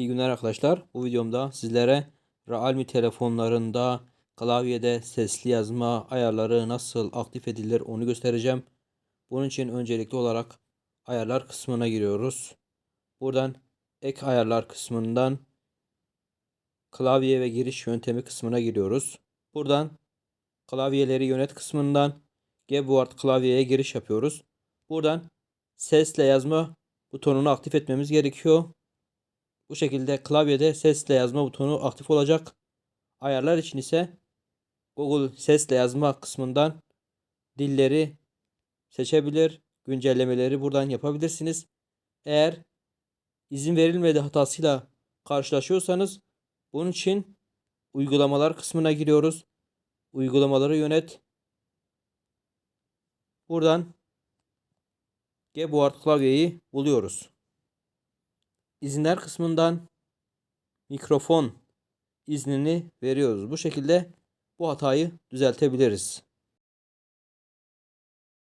arkadaşlar. Bu videomda sizlere Realme telefonlarında klavyede sesli yazma ayarları nasıl aktif edilir onu göstereceğim. Bunun için öncelikli olarak ayarlar kısmına giriyoruz. Buradan ek ayarlar kısmından klavye ve giriş yöntemi kısmına giriyoruz. Buradan klavyeleri yönet kısmından Keyboard klavyeye giriş yapıyoruz. Buradan sesle yazma butonunu aktif etmemiz gerekiyor. Bu şekilde klavyede sesle yazma butonu aktif olacak. Ayarlar için ise Google sesle yazma kısmından dilleri seçebilir. Güncellemeleri buradan yapabilirsiniz. Eğer izin verilmedi hatasıyla karşılaşıyorsanız bunun için uygulamalar kısmına giriyoruz. Uygulamaları yönet. Buradan Keyboard klavyeyi buluyoruz. İzinler kısmından mikrofon iznini veriyoruz. Bu şekilde bu hatayı düzeltebiliriz.